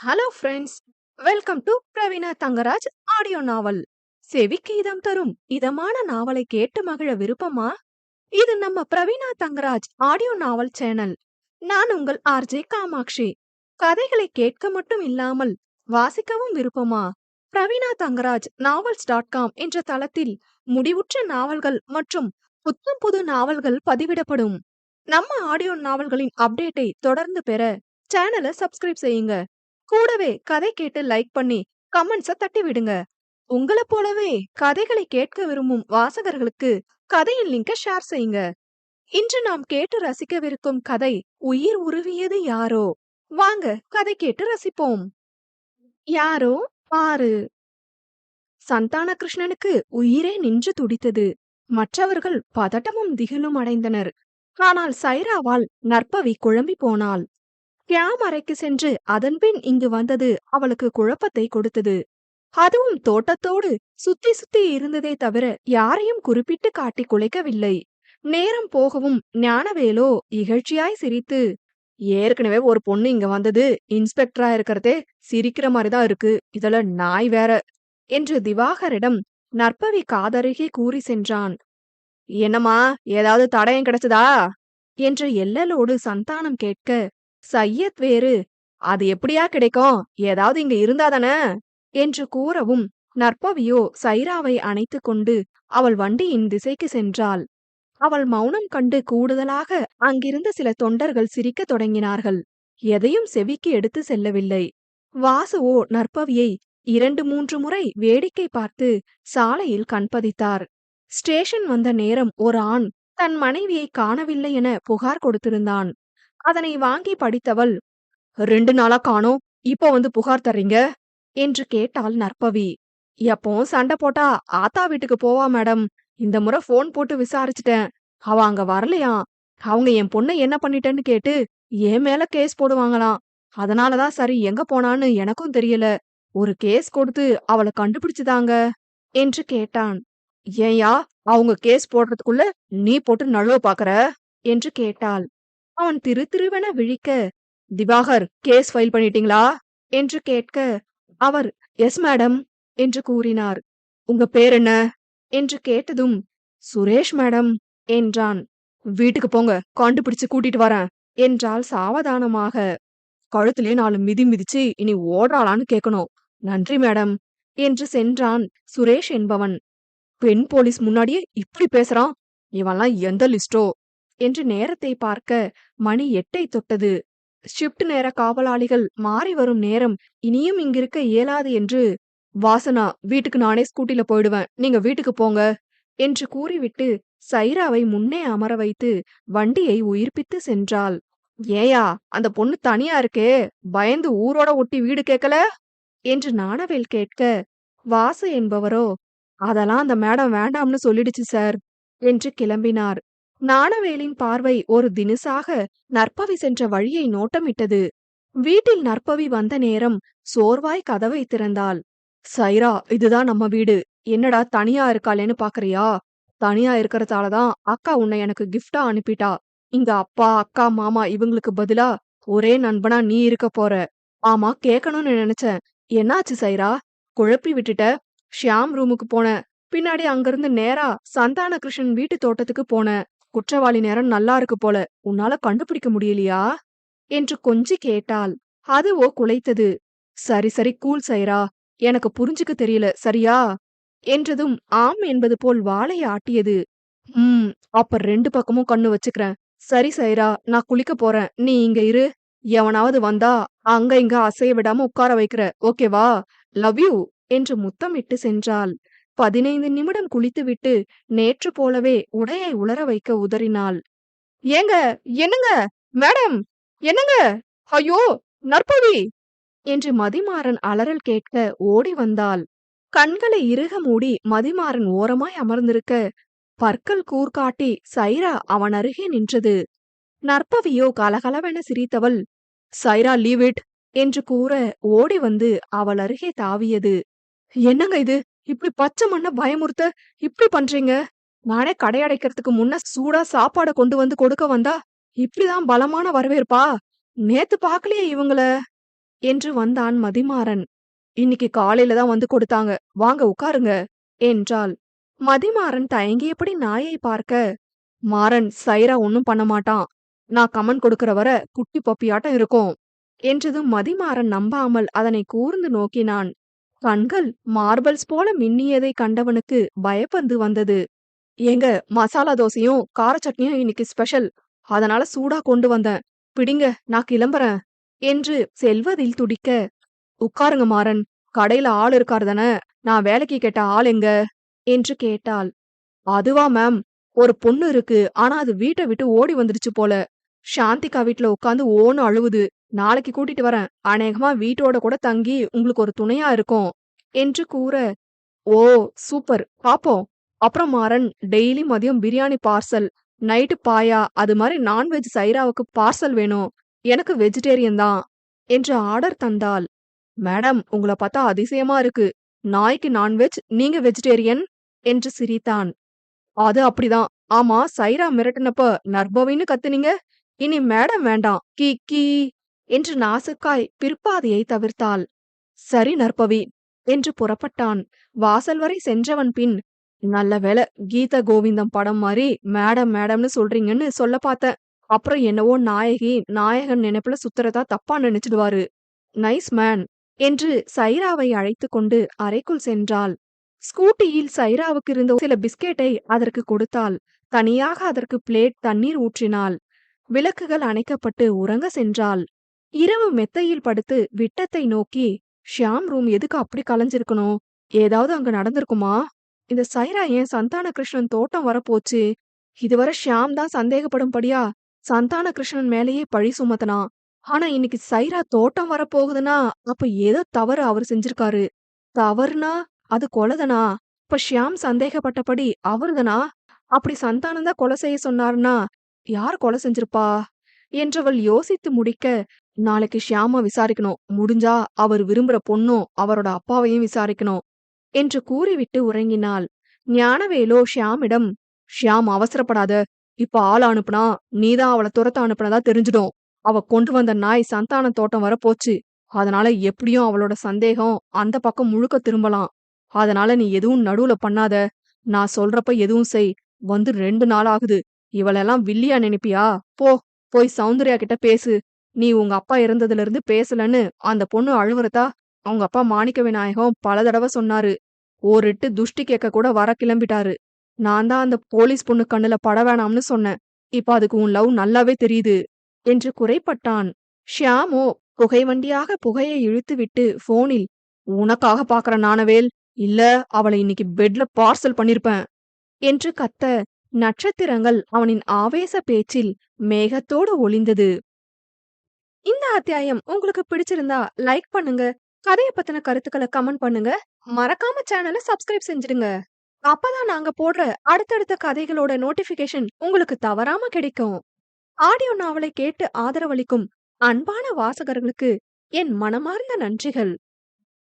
Hello friends welcome to Praveena Thangaraj audio novel செவிக்கு இதம் தரும். இதமான நாவலை கேட்டு மகிழ விருப்பமா? இது நம்ம Praveena Thangaraj audio novel channel நான் உங்கள் ஆர்ஜே காமாட்சி. கதைகளை கேட்க மட்டும் இல்லாமல் வாசிக்கவும் விருப்பமா? Praveena Thangaraj novels dot com என்ற தளத்தில் முடிவுற்ற நாவல்கள் மற்றும் புத்தம் புது நாவல்கள் பதிவிடப்படும். நம்ம ஆடியோ நாவல்களின் அப்டேட்டை தொடர்ந்து பெற சேனலை சப்ஸ்கிரைப் செய்யுங்க. கூடவே கதை கேட்டு லைக் பண்ணி கமெண்ட்ஸ தட்டி விடுங்க. உங்களை போலவே கதைகளை கேட்க விரும்பும் வாசகர்களுக்கு கதையின் லிங்கை ஷேர் செய்யுங்க. இன்று நாம் கேட்டு ரசிக்கவிருக்கும் கதை உயிர் உருவியது யாரோ? வாங்க கதை கேட்டு ரசிப்போம். யாரோ? பாரு. சந்தான கிருஷ்ணனுக்கு உயிரே நின்று துடித்தது. மற்றவர்கள் பதட்டமும் திகிலும் அடைந்தனர். ஆனால் சைராவால் நற்பவி குழம்பி போனாள். கியாம் அறைக்கு சென்று அதன்பின் இங்கு வந்தது அவளுக்கு குழப்பத்தை கொடுத்தது. அதுவும் தோட்டத்தோடு சுத்தி சுத்தி இருந்ததே தவிர யாரையும் குறிப்பிட்டு காட்டி குலைக்கவில்லை. நேரம் போகவும் ஞானவேலோ இகழ்ச்சியாய் சிரித்து ஏற்கனவே ஒரு பொண்ணு இங்க வந்தது இன்ஸ்பெக்டரா இருக்கிறதே சிரிக்கிற மாதிரிதான் இருக்கு இதுல நாய் வேற என்று திவாகரிடம் நற்பவி காதருகே கூறி சென்றான். என்னம்மா ஏதாவது தடயம் கிடைச்சதா? என்று எல்லலோடு சந்தானம் கேட்க சையத் வேறு அது எப்படியா கிடைக்கும்? ஏதாவது இங்க இருந்தாதானே என்று கூறவும் நற்பவியோ சைராவை அணைத்து கொண்டு அவள் வண்டியின் திசைக்கு சென்றாள். அவள் மௌனம் கண்டு கூடுதலாக அங்கிருந்த சில தொண்டர்கள் சிரிக்கத் தொடங்கினார்கள். எதையும் செவிக்கு எடுத்து செல்லவில்லை. வாசுவோ நற்பவியை இரண்டு மூன்று முறை வேடிக்கை பார்த்து சாலையில் கண்பதித்தார் ஸ்டேஷன் வந்த நேரம் ஒரு ஆண் தன் மனைவியை காணவில்லை என புகார் கொடுத்திருந்தான். அதனை வாங்கி படித்தவள் ரெண்டு நாளா காணோம் இப்போ வந்து புகார் தர்றீங்க? என்று கேட்டாள் நற்பவி. எப்போ சண்டை போட்டா ஆத்தா வீட்டுக்கு போவா மேடம். இந்த முறை ஃபோன் போட்டு விசாரிச்சுட்டேன். அவ அங்க வரலையா? அவங்க என் பொண்ணை என்ன பண்ணிட்டேன்னு கேட்டு என் மேல கேஸ் போடுவாங்களாம். அதனாலதான் சரி எங்க போனான்னு எனக்கும் தெரியல. ஒரு கேஸ் கொடுத்து அவளை கண்டுபிடிச்சுதாங்க என்று கேட்டான். ஏயா அவங்க கேஸ் போடுறதுக்குள்ள நீ போட்டு நழுவ பாக்குற என்று கேட்டாள். அவன் திரு திருவென விழிக்க திவாகர் கேஸ் ஃபைல் பண்ணிட்டீங்களா? என்று கேட்க அவர் எஸ் மேடம் என்று கூறினார். உங்க பேர் என்ன? என்று கேட்டதும் சுரேஷ் மேடம் என்றான். வீட்டுக்கு போங்க கண்டுபிடிச்சு கூட்டிட்டு வரேன் என்றால் சாவதானமாக. கழுத்திலே நாலு மிதி மிதிச்சு இனி ஓடுறாளான்னு கேட்கணும் நன்றி மேடம் என்று சென்றான் சுரேஷ் என்பவன். பெண் போலீஸ் முன்னாடியே இப்படி பேசுறான்? இவன்லாம் எந்த லிஸ்டோ? என்று நேரத்தை பார்க்க மணி எட்டை தொட்டது. ஷிப்ட் நேர காவலாளிகள் மாறி வரும் நேரம் இனியும் இங்கிருக்க இயலாது என்று வாசனா வீட்டுக்கு நானே ஸ்கூட்டில போயிடுவேன். நீங்க வீட்டுக்கு போங்க என்று கூறிவிட்டு சைராவை முன்னே அமர வைத்து வண்டியை உயிர்ப்பித்து சென்றாள். ஏயா அந்த பொண்ணு தனியா இருக்கே. பயந்து ஊரோட ஒட்டி வீடு கேட்கல என்று நாணவேல் கேட்க வாசு என்பவரோ அதெல்லாம் அந்த மேடம் வேண்டாம்னு சொல்லிடுச்சு சார் என்று கிளம்பினார். நாணவேலின் பார்வை ஒரு தினுசாக நற்பவி சென்ற வழியை நோட்டமிட்டது. வீட்டில் நற்பவி வந்த நேரம் சோர்வாய் கதவை திறந்தாள். சைரா இதுதான் நம்ம வீடு. என்னடா தனியா இருக்காளேன்னு பாக்குறியா? தனியா இருக்கிறதாலதான் அக்கா உன்னை எனக்கு கிஃப்டா அனுப்பிட்டா. இங்க அப்பா அக்கா மாமா இவங்களுக்கு பதிலா ஒரே நண்பனா நீ இருக்க போற. ஆமா கேட்கணும்னு நினைச்சேன். என்னாச்சு சைரா? குழப்பி விட்டுட்ட. ஷியாம் ரூமுக்கு போன பின்னாடி அங்கிருந்து நேரா சந்தான கிருஷ்ணன் வீட்டு தோட்டத்துக்கு போன குற்றவாளி நேரம் நல்லா இருக்கு போல. உன்னால கண்டுபிடிக்க முடியலையா? என்று கொஞ்சி கேட்டாள். அதுவோ குலைத்தது. சரி சரி கூல் சைரா. எனக்கு புரிஞ்சுக்க தெரியல சரியா? என்றதும் ஆம் என்பது போல் வாளை ஆட்டியது. ம் அப்ப ரெண்டு பக்கமும் கண்ணு வச்சுக்கிறேன். சரி சைரா நான் குளிக்க போறேன். நீ இங்க இரு. எவனாவது வந்தா அங்க இங்க அசைய விடாம உட்கார வைக்கிற. ஓகேவா? Love you! என்று முத்தமிட்டு சென்றாள். பதினைந்து நிமிடம் குளித்துவிட்டு நேற்று போலவே உடையை உலர வைக்க உதறினாள். ஏங்க என்னங்க? மேடம் என்னங்க? ஐயோ நற்பவி என்று மதிமாறன் அலறல் கேட்க ஓடி வந்தாள். கண்களை இறுக மூடி மதிமாறன் ஓரமாய் அமர்ந்திருக்க பற்கள் கூர்காட்டி சைரா அவன் அருகே நின்றது. நற்பவியோ கலகலவென சிரித்தவள் சைரா லீவ் இட்! என்று கூற ஓடி வந்து அவள் அருகே தாவியது. என்னங்க இது? இப்படி பச்சை மண்ண பயமுறுத்த இப்படி பண்றீங்க? நானே கடையடைக்கிறதுக்கு முன்ன சூடா சாப்பாட கொண்டு வந்து கொடுக்க வந்தா இப்படிதான் பலமான வரவேற்பா? நேத்து பாக்கலையே இவங்கள? என்று வந்தான் மதிமாறன். இன்னைக்கு காலையில தான் வந்து கொடுத்தாங்க. வாங்க உட்காருங்க என்றாள். மதிமாறன் தயங்கியபடி நாயை பார்க்க. மாறன் சைரா ஒன்னும் பண்ண மாட்டான். நான் கமன் கொடுக்கிற வர குட்டி பப்பியாட்டம் இருக்கும். என்றதும் மதிமாறன் நம்பாமல் அதனை கூர்ந்து நோக்கினான். கண்கள் மார்பல்ஸ் போல மின்னியதை கண்டவனுக்கு பயப்பந்து வந்தது. ஏங்க மசாலா தோசையும் கார சட்னியும் இன்னைக்கு ஸ்பெஷல். அதனால சூடா கொண்டு வந்தேன். பிடிங்க நான் கிளம்புறேன் என்று செல்வதில் துடிக்க. உட்காருங்க மாறன் கடையில ஆள் இருக்காரு தானே நான் வேலைக்கு கேட்ட ஆள் எங்க? என்று கேட்டாள். அதுவா மேம் ஒரு பொண்ணு இருக்கு ஆனா அது வீட்டை விட்டு ஓடி வந்துடுச்சு போல. சாந்திகா வீட்டுல உட்காந்து ஓன்னு அழுவுது. நாளைக்கு கூட்டிட்டு வரேன். அநேகமா வீட்டோட கூட தங்கி உங்களுக்கு ஒரு துணையா இருக்கும் என்று கூற ஓ சூப்பர். பாப்போம். அப்புறம் மாறன் டெய்லி மதியம் பிரியாணி பார்சல். நைட்டு பாயா. அது மாதிரி நான்வெஜ் சைராவுக்கு பார்சல் வேணும். எனக்கு வெஜிடேரியன் தான் என்று ஆர்டர் தந்தாள். மேடம் உங்களை பார்த்தா அதிசயமா இருக்கு. நாய்க்கு நான்வெஜ் நீங்க வெஜிடேரியன்? என்று சிரித்தான். அது அப்படிதான். ஆமா சைரா மிரட்டினப்ப நர்பவின்னு கத்துனீங்க. இனி மேடம் வேண்டாம். கீ கீ. என்று நாசுக்காய் பிற்பாதையை தவிர்த்தாள். சரி நற்பவி என்று புறப்பட்டான். வாசல் வரை சென்றவன் பின் நல்ல வேலை கீத கோவிந்தம் படம் மாதிரி மேடம் மேடம்னு சொல்றீங்கன்னு சொல்ல பார்த்தேன் அப்புறம் என்னவோ நாயகி நாயகன் நினைப்புல சுத்துறதா தப்பா நினைச்சிடுவாரு. நைஸ் மேன் என்று சைராவை அழைத்து கொண்டு அறைக்குள் சென்றாள். ஸ்கூட்டியில் சைராவுக்கு இருந்த சில பிஸ்கெட்டை அதற்கு கொடுத்தாள். தனியாக அதற்கு பிளேட் தண்ணீர் ஊற்றினாள். விளக்குகள் அணைக்கப்பட்டு உறங்க சென்றாள். இரவு மெத்தையில் படுத்து விட்டத்தை நோக்கி ஷியாம் ரூம் எதுக்கு அப்படி கலைஞ்சிருக்கணும்? ஏதாவது அங்க நடந்திருக்குமா? இந்த சைரா ஏன் சந்தான கிருஷ்ணன் தோட்டம் வரப்போச்சு? இதுவரை ஷியாம் தான் சந்தேகப்படும்படியா சந்தான கிருஷ்ணன் மேலேயே பழி சுமத்தனான் ஆனா இன்னைக்கு சைரா தோட்டம் வரப்போகுதுன்னா அப்ப ஏதோ தவறு அவர் செஞ்சிருக்காரு. தவறுனா அது கொலதனா? இப்ப ஷியாம் சந்தேகப்பட்டபடி அவருதனா அப்படி சந்தானம் தான் கொலை செய்ய சொன்னாருன்னா யார் கொலை செஞ்சிருப்பா? என்றவள் யோசித்து முடிக்க நாளைக்கு ஷியாம விசாரிக்கணும். முடிஞ்சா அவர் விரும்புற பொண்ணும் அவரோட அப்பாவையும் விசாரிக்கணும் என்று கூறிவிட்டு உறங்கினாள். ஞானவேலோ ஷியாமிடம் ஷியாம் அவசரப்படாத. இப்ப ஆள் அனுப்புனா நீதான் அவளை துரத்த அனுப்புனதா தெரிஞ்சிடும். அவ கொண்டு வந்த நாய் சந்தான தோட்டம் வர போச்சு. அதனால எப்படியும் அவளோட சந்தேகம் அந்த பக்கம் முழுக்க திரும்பலாம். அதனால நீ எதுவும் நடுவுல பண்ணாத. நான் சொல்றப்ப எதுவும் செய். வந்து ரெண்டு நாள் ஆகுது. இவளெல்லாம் வில்லியா நினைப்பியா? போ. போய் சௌந்தர்யா கிட்ட பேசு. நீ உங்க அப்பா இறந்ததுல இருந்து பேசலன்னு அந்த பொண்ணு அழுவுறதா? அவங்க அப்பா மாணிக்க விநாயகம் பல தடவை சொன்னாரு. ஓரிட்டு துஷ்டி கேட்க கூட வர கிளம்பிட்டாரு. நான் தான் அந்த போலீஸ் பொண்ணு கண்ணுல பட வேணாம்னு சொன்னேன். இப்ப அதுக்கு உன் லவ் நல்லாவே தெரியுது என்று குறைப்பட்டான். ஷியாமோ புகை வண்டியாக புகையை இழுத்துவிட்டு போனில் உனக்காக பாக்குற நானவேல் இல்ல அவளை இன்னைக்கு பெட்ல பார்சல் பண்ணிருப்பேன் என்று கத்த நட்சத்திரங்கள் அவனின் ஆவேச பேச்சில் மேகத்தோடு ஒளிந்தது. இந்த அத்தியாயம் உங்களுக்கு பிடிச்சிருந்தா லைக் பண்ணுங்க கதையை பத்தின கருத்துக்களை கமெண்ட் பண்ணுங்க. மறக்காம சேனலை சப்ஸ்கிரைப் செஞ்சிடுங்க. அப்பதான் நாங்க போடுற அடுத்தடுத்த கதைகளோட நோட்டிபிகேஷன் உங்களுக்கு தவறாம கிடைக்கும். ஆடியோ நாவலை கேட்டு ஆதரவளிக்கும் அன்பான வாசகர்களுக்கு என் மனமார்ந்த நன்றிகள்.